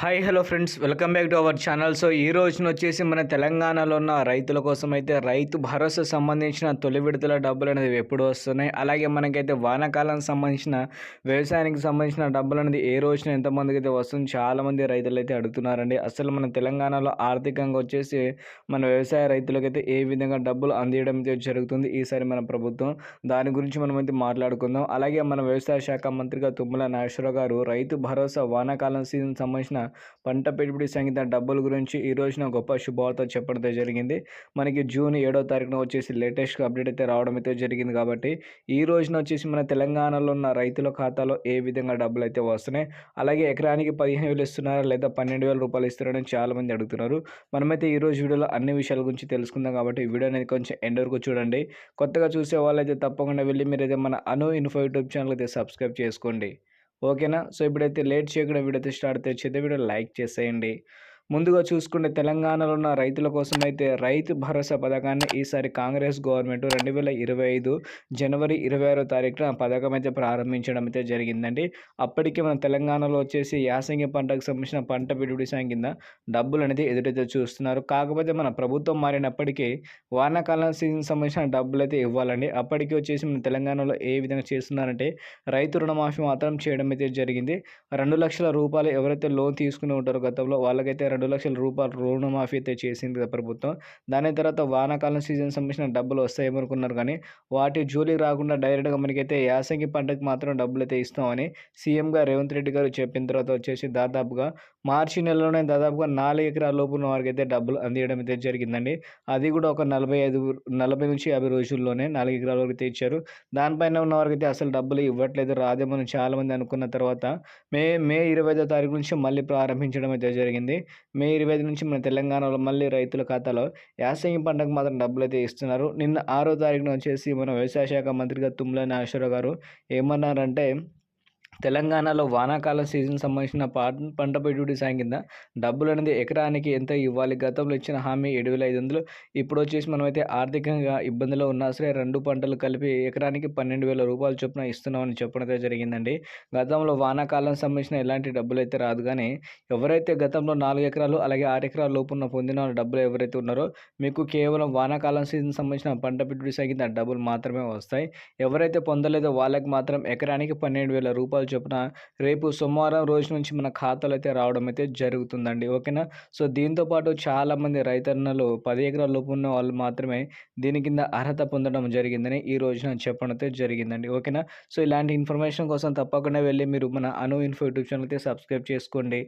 Hi hello friends welcome back to our channel so ఈ రోజున వచ్చేసి మన తెలంగాణలో ఉన్న రైతుల కోసం అయితే రైతు భరోసా సంబంధించిన తొలి విడతల డబ్బులు అనేది ఎప్పుడు వస్తున్నాయి. అలాగే మనకైతే వానాకాలం సంబంధించిన వ్యవసాయానికి సంబంధించిన డబ్బులు అనేది ఏ రోజున ఎంతమందికి అయితే వస్తుంది చాలామంది రైతులు అయితే అడుగుతున్నారండి. అసలు మన తెలంగాణలో ఆర్థికంగా వచ్చేసి మన వ్యవసాయ రైతులకైతే ఏ విధంగా డబ్బులు అందియడం అయితే జరుగుతుంది ఈసారి మన ప్రభుత్వం. దాని గురించి మనం అయితే మాట్లాడుకుందాం. అలాగే మన వ్యవసాయ శాఖ మంత్రిగా తుమ్మల నాగేశ్వరరావు గారు రైతు భరోసా వానాకాలం సీజన్ సంబంధించిన పంట పెట్టుబడి సంగీత డబ్బుల గురించి ఈ రోజున గొప్ప శుభవార్త చెప్పడం జరిగింది. మనకి జూన్ ఏడో తారీఖున వచ్చేసి లేటెస్ట్గా అప్డేట్ అయితే రావడం అయితే జరిగింది కాబట్టి ఈ రోజున వచ్చేసి మన తెలంగాణలో ఉన్న రైతుల ఖాతాలో ఏ విధంగా డబ్బులు అయితే వస్తున్నాయి అలాగే ఎకరానికి పదిహేను వేలు ఇస్తున్నారా లేదా పన్నెండు వేల రూపాయలు ఇస్తున్నారని చాలామంది అడుగుతున్నారు. మనమైతే ఈ రోజు వీడియోలో అన్ని విషయాల గురించి తెలుసుకుందాం కాబట్టి ఈ వీడియో అనేది కొంచెం ఎండ్ వరకు చూడండి. కొత్తగా చూసే వాళ్ళైతే తప్పకుండా వెళ్ళి మీరైతే మన అను ఇన్ఫో యూట్యూబ్ ఛానల్ అయితే సబ్స్క్రైబ్ చేసుకోండి. ఓకేనా? సో ఇప్పుడైతే లేట్ చేయకుండా వీడియో అయితే స్టార్ట్ తెచ్చేది వీడియో లైక్ చేసేయండి. ముందుగా చూసుకుంటే తెలంగాణలో ఉన్న రైతుల కోసం అయితే రైతు భరోసా పథకాన్ని ఈసారి కాంగ్రెస్ గవర్నమెంట్ రెండు వేల ఇరవై ఐదు జనవరి ఇరవై ఆరో తారీఖున పథకం అయితే ప్రారంభించడం అయితే జరిగిందండి. అప్పటికే మన తెలంగాణలో వచ్చేసి యాసంగి పంటకు సంబంధించిన పంట పెట్టుబడి సాయం కింద డబ్బులు అనేది ఎదురైతే చూస్తున్నారు. కాకపోతే మన ప్రభుత్వం మారినప్పటికీ వానాకాలం సీజన్ సంబంధించిన డబ్బులు అయితే ఇవ్వాలండి. అప్పటికి వచ్చేసి మన తెలంగాణలో ఏ విధంగా చేస్తున్నారంటే రైతు రుణమాఫీ మాత్రం చేయడం అయితే జరిగింది. రెండు లక్షల రూపాయలు ఎవరైతే లోన్ తీసుకుని ఉంటారో గతంలో వాళ్ళకైతే రెండు లక్షల రూపాయలు రుణమాఫీ అయితే చేసింది ప్రభుత్వం. దాని తర్వాత వానాకాలం సీజన్ సంబంధించిన డబ్బులు వస్తాయేమనుకున్నారు కానీ వాటి జోలికి రాకుండా డైరెక్ట్గా మనకైతే యాసంగి పంటకు మాత్రం డబ్బులు అయితే ఇస్తామని సీఎంగా రేవంత్ రెడ్డి గారు చెప్పిన తర్వాత వచ్చేసి దాదాపుగా మార్చి నెలలోనే దాదాపుగా నాలుగు ఎకరాల లోపు ఉన్న వారికి అయితే డబ్బులు అందియడం అయితే జరిగిందండి. అది కూడా ఒక నలభై ఐదు నలభై నుంచి యాభై రోజుల్లోనే నాలుగు ఎకరాల వరకు అయితే ఇచ్చారు దానిపైన ఉన్న వారికి అయితే అసలు డబ్బులు ఇవ్వట్లేదు రాదేమని చాలామంది అనుకున్న తర్వాత మే మే ఇరవై ఐదో తారీఖు నుంచి మళ్ళీ ప్రారంభించడం అయితే జరిగింది. మే ఇరవై ఐదు నుంచి మన తెలంగాణలో మళ్ళీ రైతుల ఖాతాలో యాసంగి పంటకు మాత్రం డబ్బులు అయితే ఇస్తున్నారు. నిన్న ఆరో తారీఖున వచ్చేసి మన వ్యవసాయ శాఖ మంత్రిగా తుమ్మల నాగేశ్వరరావు గారు ఏమన్నారంటే తెలంగాణలో వానాకాలం సీజన్ సంబంధించిన పంట పెట్టుబడి సాయం కింద డబ్బులు అనేది ఎకరానికి ఎంత ఇవ్వాలి? గతంలో ఇచ్చిన హామీ ఏడు వేల ఐదు వందలు ఇప్పుడు వచ్చేసి మనమైతే ఆర్థికంగా ఇబ్బందిలో ఉన్నా సరే రెండు పంటలు కలిపి ఎకరానికి పన్నెండు వేల రూపాయలు చొప్పున ఇస్తున్నామని చెప్పడం జరిగిందండి. గతంలో వానాకాలం సంబంధించిన ఎలాంటి డబ్బులు అయితే రాదు కానీ ఎవరైతే గతంలో నాలుగు ఎకరాలు అలాగే ఆరు ఎకరాల లోపున పొందిన డబ్బులు ఎవరైతే ఉన్నారో మీకు కేవలం వానాకాలం సీజన్ సంబంధించిన పంట పెట్టుబడి సాగింది ఆ డబ్బులు మాత్రమే వస్తాయి. ఎవరైతే పొందలేదో వాళ్ళకి మాత్రం ఎకరానికి పన్నెండు వేల రూపాయలు రూపాయలు చొప్పున రేపు సోమవారం రోజు నుంచి మన ఖాతాలో అయితే రావడం అయితే జరుగుతుందండి. ఓకేనా? సో దీంతోపాటు చాలామంది రైతన్నలు పది ఎకరాల లోపు ఉన్న వాళ్ళు మాత్రమే దీని కింద అర్హత పొందడం జరిగిందని ఈ రోజున చెప్పడం అయితే జరిగిందండి. ఓకేనా? సో ఇలాంటి ఇన్ఫర్మేషన్ కోసం తప్పకుండా వెళ్ళి మీరు మన అను ఇన్ఫో యూట్యూబ్ ఛానల్ అయితే సబ్స్క్రైబ్ చేసుకోండి.